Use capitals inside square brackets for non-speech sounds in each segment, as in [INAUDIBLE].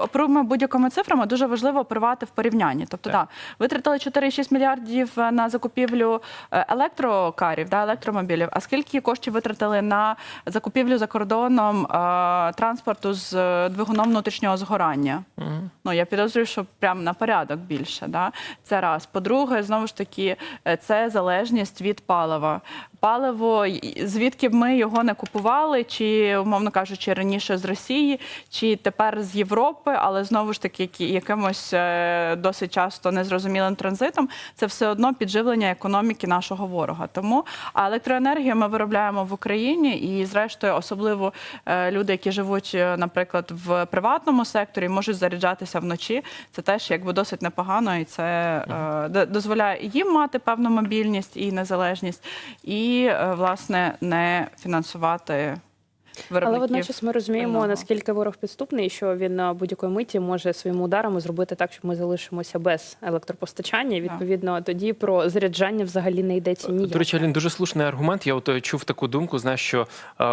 Оперуємо будь-якими цифрами, дуже важливо оперувати в порівнянні. Тобто, Так. да, витратили 4,6 мільярдів на закупівлю е, електрокарів, да, електромобілів. А скільки коштів витратили на закупівлю за кордоном е, транспорту з е, двигуном внутрішнього згорання? Ну я підозрюю, що прям на порядок більше. Да? Це раз. По-друге, знову ж таки, е, це залежність від палива. Паливо, звідки б ми його не купували, чи, умовно кажучи, раніше з Росії, чи тепер з Європи, але знову ж таки, якимось е, досить часто незрозумілим транзитом, це все одно підживлення економіки нашого ворога. Тому а електроенергію ми виробляємо в Україні, і зрештою, особливо е, люди, які живуть, е, наприклад, в приватному секторі, можуть заряджатися вночі. Це теж якби досить непогано, і це дозволяє їм мати певну мобільність і незалежність, і е, власне не фінансувати Але водночас ми розуміємо, пального. наскільки ворог підступний, що він на будь-якої миті може своїми ударами зробити так, щоб ми залишимося без електропостачання. І, Відповідно, тоді про заряджання взагалі не йдеться ніяк. До речі, Алін, дуже слушний аргумент. Я от е, чув таку думку, знаєш, що е,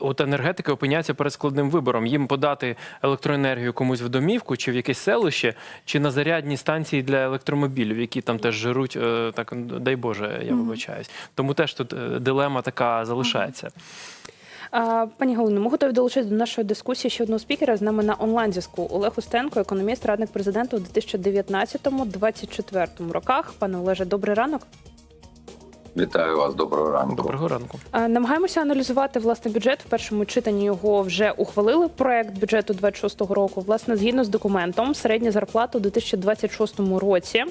от енергетики опиняться перед складним вибором. Їм подати електроенергію комусь в домівку чи в якесь селище, чи на зарядні станції для електромобілів, які там теж жируть, е, так дай Боже, я вибачаюсь. Тому теж тут е, дилема така залишається. Пані Галино, ми готові долучити до нашої дискусії ще одного спікера з нами на онлайн зв'язку. Олег Устенко, економіст, радник президента у 2019-2024 роках. Пане Олеже, добрий ранок. Вітаю вас, доброго ранку. Доброго ранку. Намагаємося аналізувати власне бюджет. В першому читанні його вже ухвалили. Проект бюджету 26-го року. Власне, згідно з документом, середня зарплата у 2026 році.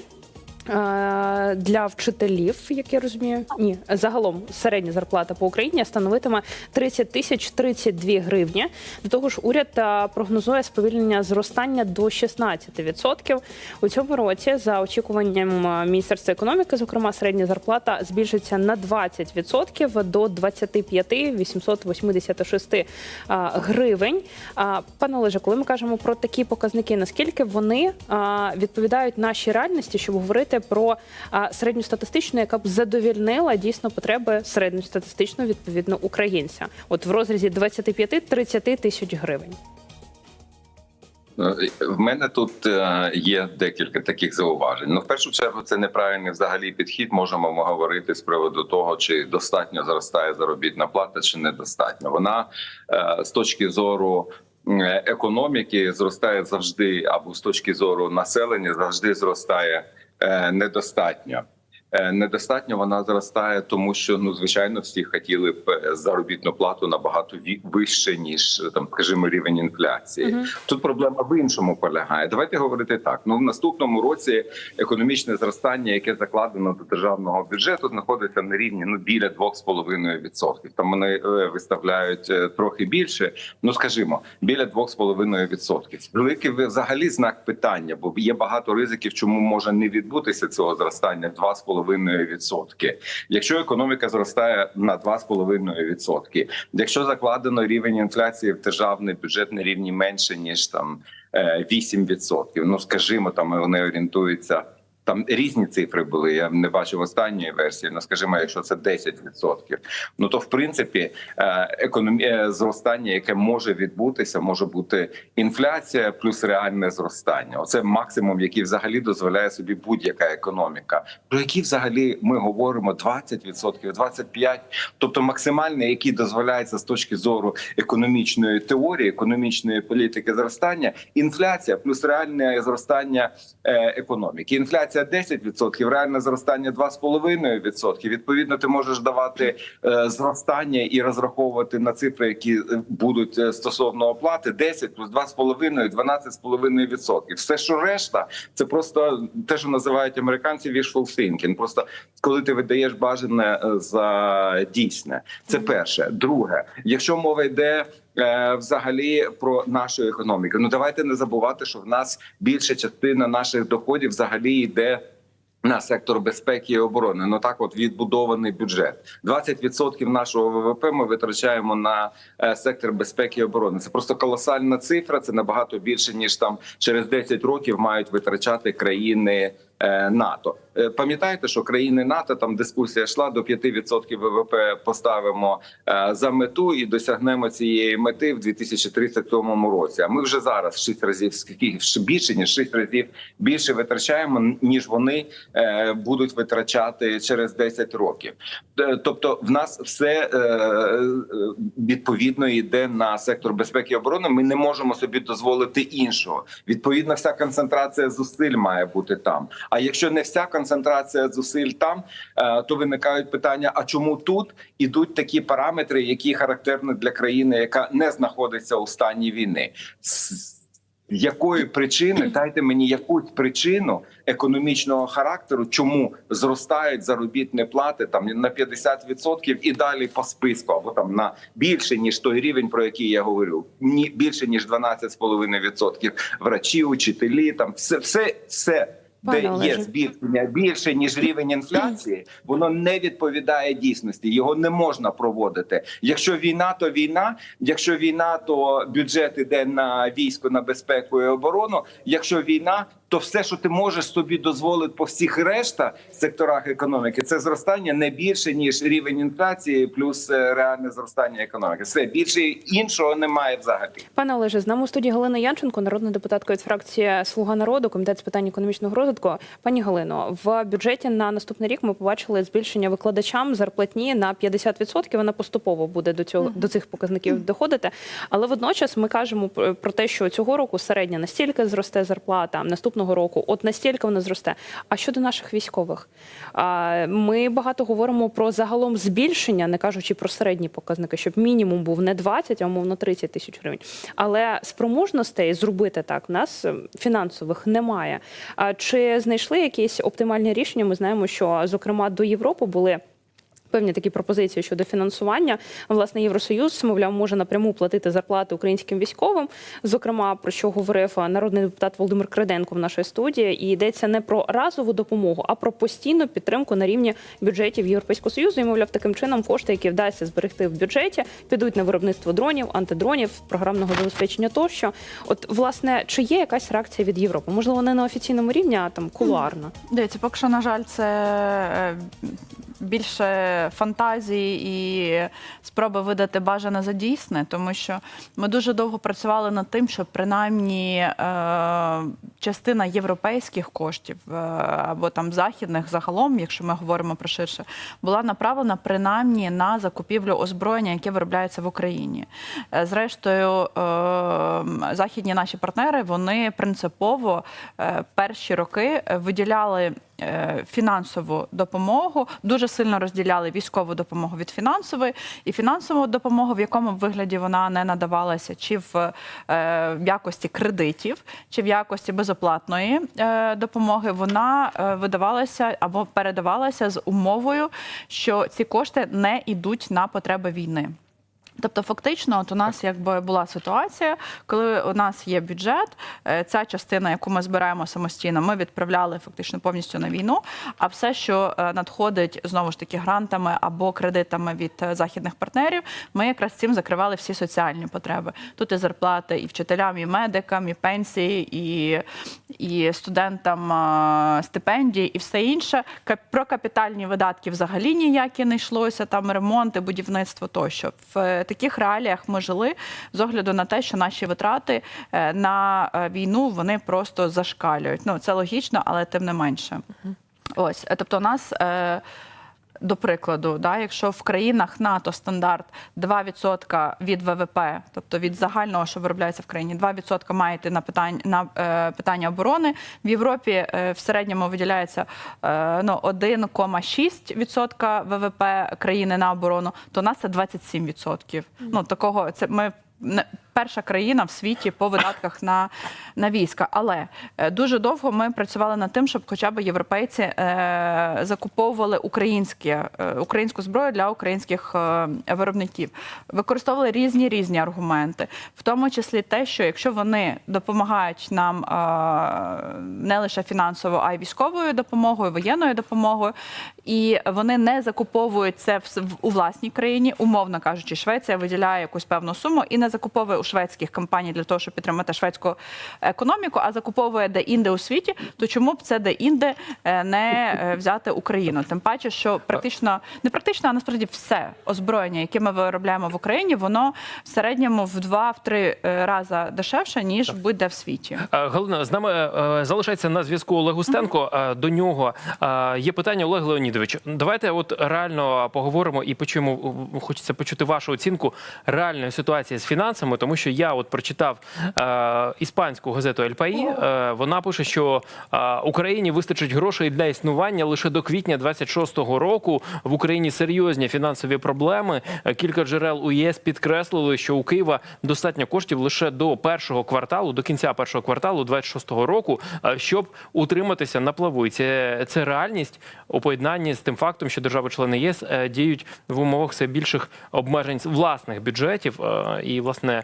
Е, Для вчителів, як я розумію, ні, загалом середня зарплата по Україні становитиме 30 тисяч 32 гривні. До того ж, уряд е, прогнозує сповільнення зростання до 16%. У цьому році, за очікуванням е, Міністерства економіки, зокрема, середня зарплата збільшиться на 20% до 25 886 е, гривень. Пане Олеже, коли ми кажемо про такі показники, наскільки вони відповідають нашій реальності, щоб говорити про середньостатистичну, яка б задовільнила дійсно потреби середньостатистичного відповідно українця, от в розрізі 25-30 тисяч гривень. Е, В мене тут е, є декілька таких зауважень. Ну, в першу чергу, це неправильний взагалі підхід. Можемо ми говорити з приводу того, чи достатньо зростає заробітна плата, чи недостатньо. Вона е, з точки зору. Економіки зростає завжди, або з точки зору населення завжди зростає недостатньо. Е, Недостатньо вона зростає, тому що ну звичайно всі хотіли б е, заробітну плату набагато вище ніж там, скажімо, рівень інфляції. Мгм. Тут проблема в іншому полягає. Давайте говорити так. Ну в наступному році економічне зростання, яке закладено до державного бюджету, знаходиться на рівні ну біля 2,5%. Там вони е, виставляють е, трохи більше. Ну скажімо, біля 2,5%. Великий взагалі знак питання, бо є багато ризиків, чому може не відбутися цього зростання в 2,5%. Якщо економіка зростає на 2,5%, якщо закладено рівень інфляції в державний бюджет на рівні менше ніж там е, 8%, ну скажімо, там вони орієнтуються. Там різні цифри були. Я не бачив останньої версії. Ну скажімо, якщо це 10%, ну то в принципі е, економі... е, зростання, яке може відбутися, може бути інфляція плюс реальне зростання. Оце максимум, який взагалі дозволяє собі будь-яка економіка. Про які взагалі ми говоримо 20%, 25%, тобто максимальне, який дозволяється з точки зору економічної теорії, економічної політики зростання, інфляція плюс реальне зростання е, економіки. Інфляція 10%, реальне зростання 2,5%. Відповідно, ти можеш давати е, зростання і розраховувати на цифри, які е, будуть е, стосовно оплати 10 плюс 2,5, 12,5%. Все, що решта, це просто те, що називають американці wishful thinking. Просто коли ти видаєш бажане за дійсне, це перше. Друге, якщо мова йде. Е, Взагалі про нашу економіку. Ну давайте не забувати, що в нас більша частина наших доходів взагалі йде на сектор безпеки і оборони. Ну так, от відбудований бюджет. 20% нашого ВВП ми витрачаємо на е, сектор безпеки і оборони. Це просто колосальна цифра. Це набагато більше ніж там через 10 років мають витрачати країни. е, НАТО Пам'ятаєте, що країни НАТО там дискусія йшла до 5% ВВП поставимо е, за мету і досягнемо цієї мети в 2037 році. А ми вже зараз шість разів більше ніж шість разів більше витрачаємо ніж вони е, будуть витрачати через 10 років. Е, Тобто, в нас все е, е, відповідно йде на сектор безпеки і оборони. Ми не можемо собі дозволити іншого. Відповідно, вся концентрація зусиль має бути там. А якщо не вся концентрація зусиль там, е, то виникають питання: а чому тут ідуть такі параметри, які характерні для країни, яка не знаходиться у стані війни? Якої причини [CLEARS THROAT] дайте мені якусь причину економічного характеру, чому зростають заробітні плати там на 50% і далі по списку, або там на більше ніж той рівень, про який я говорю, ні більше ніж 12,5% врачі, учителі, там все, все, все. Де є збільшення більше ніж рівень інфляції, воно не відповідає дійсності. Його не можна проводити. Якщо війна, то війна. Якщо війна, то бюджет іде на військо, на безпеку і оборону. Якщо війна, то все, що ти можеш собі дозволити по всіх решта секторах економіки, це зростання не більше ніж рівень інфляції, плюс е, реальне зростання економіки. Все більше іншого немає взагалі. Пане Олеже, з нами у студії Галина Янченко, народна депутатка від фракції Слуга народу, комітет з питань економічного розвитку. Пані Галино, в бюджеті на наступний рік ми побачили збільшення викладачам зарплатні на 50%. Вона поступово буде до цього до цих показників доходити. Але водночас ми кажемо про про те, що цього року середня настільки зросте зарплата, наступного року, от настільки вона зросте. А щодо наших військових, ми багато говоримо про загалом збільшення, не кажучи про середні показники, щоб мінімум був не 20, а умовно 30 тисяч гривень. Але спроможностей зробити так в нас е, фінансових немає. А чи знайшли якісь оптимальні рішення? Ми знаємо, що зокрема до Європи були. Певні такі пропозиції щодо фінансування. Власне, Євросоюз, мовляв, може напряму платити зарплати українським військовим. Зокрема, про що говорив народний депутат Володимир Креденко в нашій студії. І йдеться не про разову допомогу, а про постійну підтримку на рівні бюджетів Європейського союзу. І мовляв, таким чином кошти, які вдасться зберегти в бюджеті, підуть на виробництво дронів, антидронів, програмного забезпечення тощо. От, власне, чи є якась реакція від Європи? Можливо, не на офіційному рівні, а там кулуарно. Дивіться, поки що, на жаль, це е, більше фантазії і спроби видати бажане за дійсне, тому що ми дуже довго працювали над тим, щоб принаймні е, частина європейських коштів е, або там західних загалом, якщо ми говоримо про ширше, була направлена принаймні на закупівлю озброєння, яке виробляється в Україні. Е, Зрештою, західні наші партнери вони принципово перші роки виділяли фінансову допомогу, дуже сильно розділяли військову допомогу від фінансової, і фінансову допомогу, в якому вигляді вона не надавалася, чи в, е, якості кредитів, чи в якості безоплатної е, допомоги, вона е, видавалася або передавалася з умовою, що ці кошти не йдуть на потреби війни. Тобто, фактично, от у нас якби була ситуація, коли у нас є бюджет, е, ця частина, яку ми збираємо самостійно, ми відправляли фактично повністю на війну. А все, що е, надходить знову ж таки грантами або кредитами від е, західних партнерів, ми якраз цим закривали всі соціальні потреби. Тут і зарплати, і вчителям, і медикам, і пенсії, і, і студентам стипендії, і все інше. Про капітальні видатки взагалі ніякі не йшлося. Там ремонти, будівництво тощо. В таких реаліях ми жили з огляду на те, що наші витрати е, на е, війну вони просто зашкалюють. Ну це логічно, але тим не менше. Ось, е, тобто, у нас. е, До прикладу, да, якщо в країнах НАТО стандарт 2% від ВВП, тобто від загального, що виробляється в країні, 2% має йти на питання на е, питання оборони. В Європі е, в середньому виділяється е, ну, 1,6% ВВП країни на оборону, то у нас це 27%. Ну такого це ми. Перша країна в світі по видатках на, на війська. Але е, дуже довго ми працювали над тим, щоб хоча б європейці е, закуповували українські, е, українську зброю для українських е, виробників. Використовували різні різні аргументи, в тому числі те, що якщо вони допомагають нам е, не лише фінансово, а й військовою допомогою, воєнною допомогою, і вони не закуповують це в- у власній країні, умовно кажучи, Швеція виділяє якусь певну суму і не не закуповує у шведських компаній для того, щоб підтримати шведську економіку, а закуповує де-інде у світі, то чому б це де-інде е, не е, взяти Україну? Тим паче, що практично не практично, а насправді все озброєння, яке ми виробляємо в Україні, воно в середньому в два-три рази дешевше ніж будь-де в світі. Е, Галина, з нами е, залишається на зв'язку Олег Устенко. Е, До нього е, є питання Олег Леонідович. Давайте от реально поговоримо і почуємо. е, Хочеться почути вашу оцінку реальної ситуації з фінансами, тому що я от прочитав е, іспанську газету «Ель Паї». Е, Вона пише, що е, Україні вистачить грошей для існування лише до квітня 26-го року. В Україні серйозні фінансові проблеми. Е, Кілька джерел у ЄС підкреслили, що у Києва достатньо коштів лише до першого кварталу, до кінця першого кварталу 26-го року, е, щоб утриматися на плаву. І це, це реальність у поєднанні з тим фактом, що держави-члени ЄС е, діють в умовах все більших обмежень власних бюджетів і власне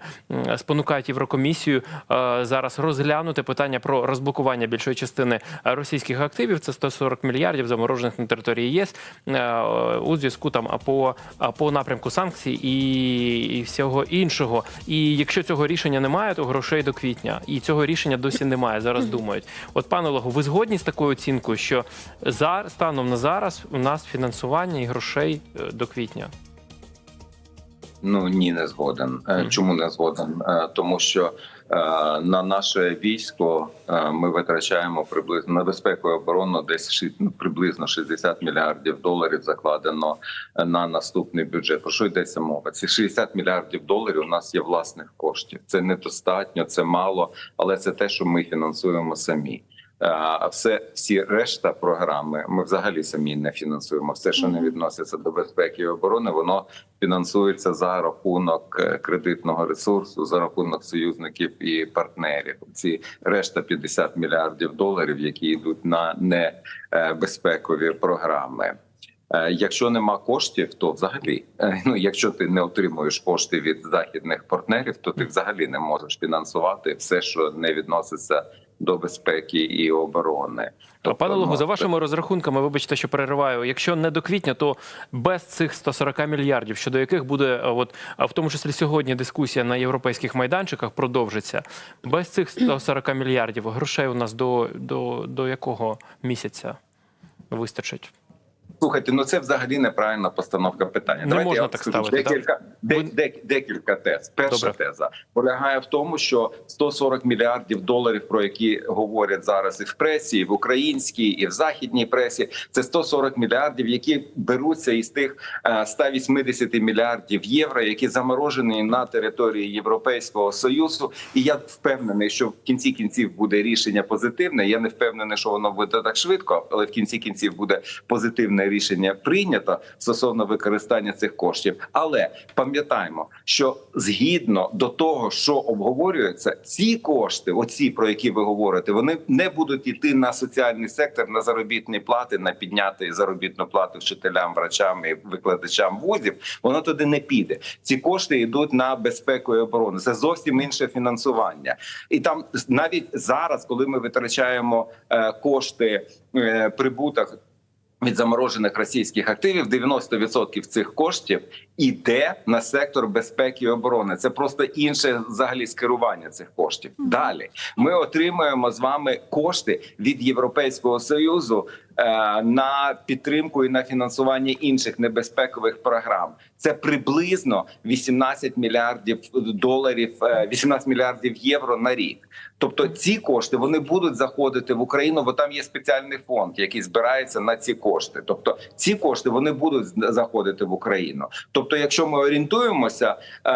спонукають Єврокомісію е, зараз розглянути питання про розблокування більшої частини російських активів. Це 140 мільярдів заморожених на території ЄС е, у зв'язку там по, по напрямку санкцій і, і всього іншого. І якщо цього рішення немає, то грошей до квітня. І цього рішення досі немає. Зараз думають. От пане Олегу, ви згодні з такою оцінкою, що за станом на зараз у нас фінансування і грошей е, до квітня? Ну ні, не згоден. Е, Чому не згоден? Е, Тому що е, на наше військо ми витрачаємо приблизно на безпеку і оборону десь ну, приблизно 60 мільярдів доларів закладено на наступний бюджет. Про що йдеться мова? Ці 60 мільярдів доларів у нас є власних коштів. Це недостатньо, це мало, але це те, що ми фінансуємо самі. А все всі решта програми ми взагалі самі не фінансуємо. Все, що не відноситься до безпеки і оборони, воно фінансується за рахунок е, кредитного ресурсу, за рахунок союзників і партнерів. Ці решта 50 мільярдів доларів, які йдуть на небезпекові програми. Е, Якщо нема коштів, то взагалі, е, ну якщо ти не отримуєш кошти від західних партнерів, то ти взагалі не можеш фінансувати все, що не відноситься до безпеки і оборони. Тобто, Пане ну, за вашими розрахунками, вибачте, що перериваю. Якщо не до квітня, то без цих 140 мільярдів, щодо яких буде е, от в тому числі сьогодні дискусія на європейських майданчиках продовжиться. Без цих 140 мільярдів грошей у нас до, до, до якого місяця вистачить? Слухайте, ну це взагалі неправильна постановка питання. Не можна я так скажу ставити, Декілька, де, Ви- де- декілька тез. Перша Добре. теза полягає в тому, що 140 мільярдів доларів, про які говорять зараз і в пресі, і в українській, і в західній пресі, це 140 мільярдів, які беруться із тих е, 180 мільярдів євро, які заморожені на території Європейського союзу. І я впевнений, що в кінці кінців буде рішення позитивне. Я не впевнений, що воно буде так швидко, але в кінці кінців буде позитивне рішення прийнято стосовно використання цих коштів. Але пам'ятаємо, що згідно до того, що обговорюється, ці кошти, оці про які ви говорите, вони не будуть йти на соціальний сектор, на заробітні плати, на підняти заробітну плату вчителям, врачам і викладачам вузів. Воно туди не піде. Ці кошти йдуть на безпеку і оборону. Це зовсім інше фінансування. І там навіть зараз, коли ми витрачаємо е, кошти е, прибуток. Від заморожених російських активів. 90% цих коштів іде на сектор безпеки і оборони. Це просто інше взагалі скерування цих коштів. Далі ми отримуємо з вами кошти від Європейського союзу е, на підтримку і на фінансування інших небезпекових програм. Це приблизно 18 мільярдів доларів, е, 18 мільярдів євро на рік. Тобто ці кошти вони будуть заходити в Україну, бо там є спеціальний фонд, який збирається на ці кошти. Тобто ці кошти вони будуть заходити в Україну. Тобто, якщо ми орієнтуємося е,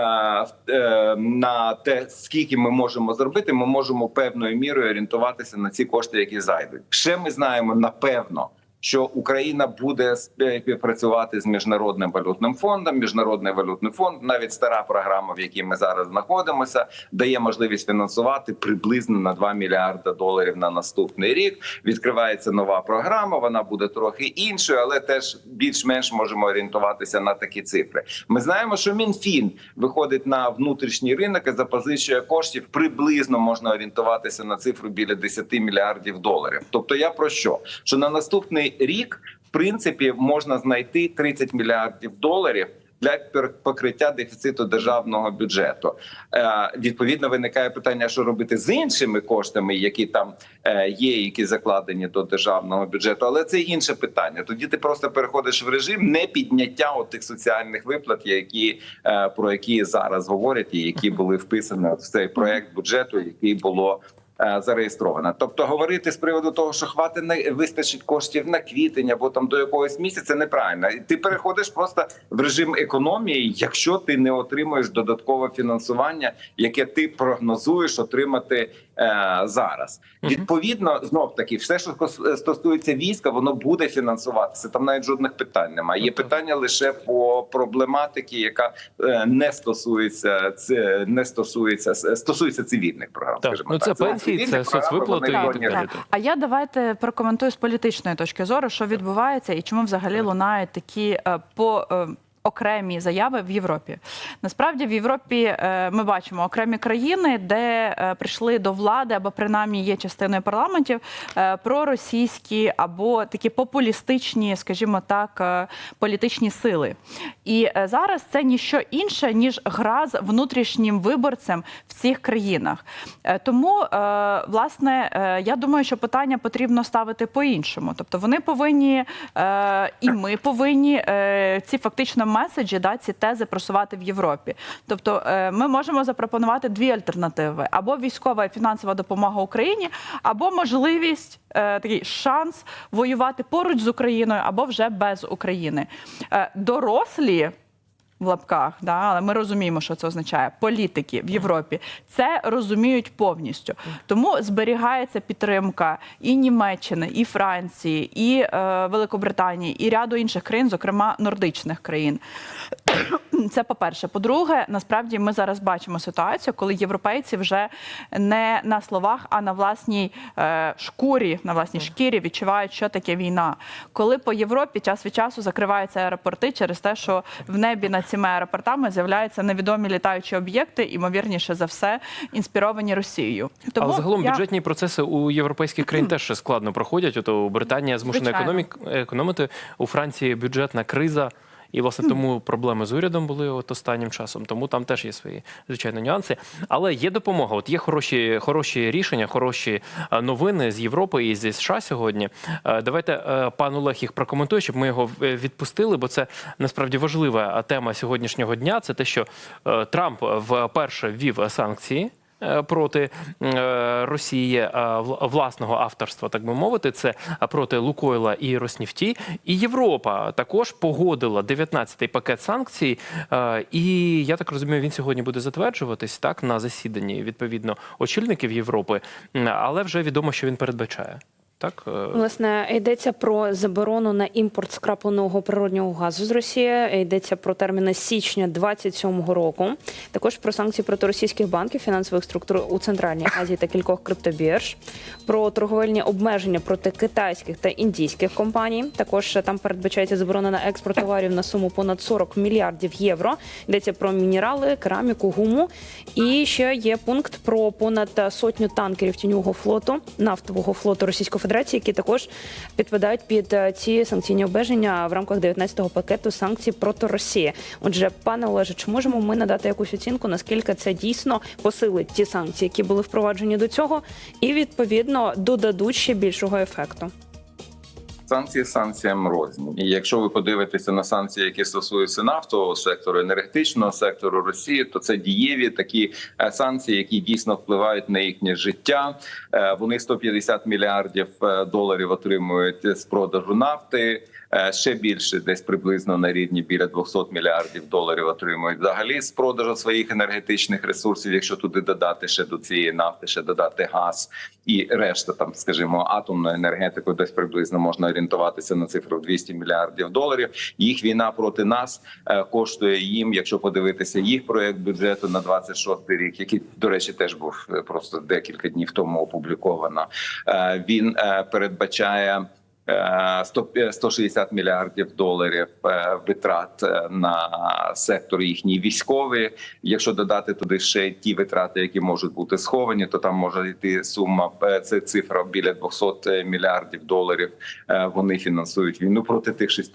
е, на те, скільки ми можемо зробити, ми можемо певною мірою орієнтуватися на ці кошти, які зайдуть. Ще ми знаємо напевно. Що Україна буде співпрацювати з міжнародним валютним фондом. Міжнародний валютний фонд, навіть стара програма, в якій ми зараз знаходимося, дає можливість фінансувати приблизно на 2 мільярда доларів на наступний рік. Відкривається нова програма. Вона буде трохи іншою, але теж більш-менш можемо орієнтуватися на такі цифри. Ми знаємо, що МінФін виходить на внутрішній ринок і запозичує коштів. Приблизно можна орієнтуватися на цифру біля 10 мільярдів доларів. Тобто, я про що? Що на наступний рік в принципі можна знайти 30 мільярдів доларів для покриття дефіциту державного бюджету. Е, Відповідно, виникає питання, що робити з іншими коштами, які там е, є, які закладені до державного бюджету. Але це інше питання. Тоді ти просто переходиш в режим не підняття тих соціальних виплат, які е, про які зараз говорять, і які були вписані в цей проект бюджету, який було. Е, Зареєстрована, тобто говорити з приводу того, що хвати не вистачить коштів на квітень або там до якогось місяця, неправильно. Ти переходиш просто в режим економії, якщо ти не отримуєш додаткове фінансування, яке ти прогнозуєш отримати зараз. Мгм. Відповідно, знов таки, все, що кос- стосується війська, воно буде фінансуватися. Там навіть жодних питань немає. Є питання лише по проблематики, яка е, не стосується це не стосується стосується цивільних програм. Так, скажімо ну це так. пенсії, це соцвиплати так. Так. А я давайте прокоментую з політичної точки зору, що відбувається і чому взагалі лунають такі е, по. Окремі заяви в Європі. Насправді в Європі е, ми бачимо окремі країни, де е, прийшли до влади або принаймні є частиною парламентів е, проросійські або такі популістичні, скажімо так, політичні сили. І зараз це ніщо інше ніж гра з внутрішнім виборцем в цих країнах. Тому, власне, я думаю, що питання потрібно ставити по-іншому. Тобто вони повинні, і ми повинні ці фактично меседжі, да, ці тези просувати в Європі. Тобто, е, ми можемо запропонувати дві альтернативи: або військова і фінансова допомога Україні, або можливість. е, Такий шанс воювати поруч з Україною або вже без України. Е, Дорослі в лапках, да, але ми розуміємо, що це означає. Політики в Європі це розуміють повністю. Тому зберігається підтримка і Німеччини, і Франції, і е, Великобританії, і ряду інших країн, зокрема нордичних країн. [CLEARS THROAT] Це по-перше. По-друге, насправді ми зараз бачимо ситуацію, коли європейці вже не на словах, а на власній е, шкурі, на власній шкірі відчувають, що таке війна. Коли по Європі час від часу закриваються аеропорти через те, що в небі над цими аеропортами з'являються невідомі літаючі об'єкти, імовірніше за все, інспіровані Росією. Але загалом я- бюджетні процеси у європейських країн теж складно проходять. Ото Британія змушена економік економити. У Франції бюджетна криза. І власне тому проблеми з урядом були от останнім часом. Тому там теж є свої звичайно нюанси. Але є допомога. От є хороші, хороші рішення, хороші е, новини з Європи і зі США сьогодні. Е, Давайте е, пан Олег їх прокоментує, щоб ми його відпустили, бо це насправді важлива тема сьогоднішнього дня. Це те, що Трамп вперше ввів санкції проти е, Росії е, власного авторства, так би мовити, це проти Лукойла і Роснефті. І Європа також погодила 19-й пакет санкцій. Е, І я так розумію, він сьогодні буде затверджуватись так на засіданні відповідно очільників Європи, але вже відомо, що він передбачає. Так, Е, Власне, йдеться про заборону на імпорт скрапленого природнього газу з Росії. Йдеться про терміни січня 27-го року. Також про санкції проти російських банків, фінансових структур у Центральній Азії та кількох криптобірж. Про торговельні обмеження проти китайських та індійських компаній. Також там передбачається заборона на експорт товарів на суму понад 40 мільярдів євро. Йдеться про мінерали, кераміку, гуму. І ще є пункт про понад сотню танкерів тіньового флоту, нафтового флоту Російської Федерації, які також підпадають під е, ці санкційні обмеження в рамках 19-го пакету санкцій проти Росії. Отже, пане Олеже, чи можемо ми надати якусь оцінку, наскільки це дійсно посилить ті санкції, які були впроваджені до цього, і відповідно додадуть ще більшого ефекту? Санкції санкціям розні. І якщо ви подивитеся на санкції, які стосуються нафтового сектору, енергетичного сектору Росії, то це дієві такі е, санкції, які дійсно впливають на їхнє життя. Е, Вони 150 мільярдів е, доларів отримують з продажу нафти. Е, Ще більше, десь приблизно на рівні біля 200 мільярдів доларів отримують взагалі з продажу своїх енергетичних ресурсів. Якщо туди додати ще до цієї нафти, ще додати газ і решта, там скажімо, атомну енергетику, десь приблизно можна орієнтуватися на цифру в 200 мільярдів доларів. Їх війна проти нас е, коштує їм, якщо подивитися їх проект бюджету на 26 рік, який до речі теж був е, просто декілька днів тому опубліковано. Він передбачає. Е, 100 160 мільярдів доларів е, витрат е, на сектор їхній військовий. Якщо додати туди ще ті витрати, які можуть бути сховані, то там може йти сума е, це цифра біля 200 мільярдів доларів. Е, Вони фінансують війну проти тих 6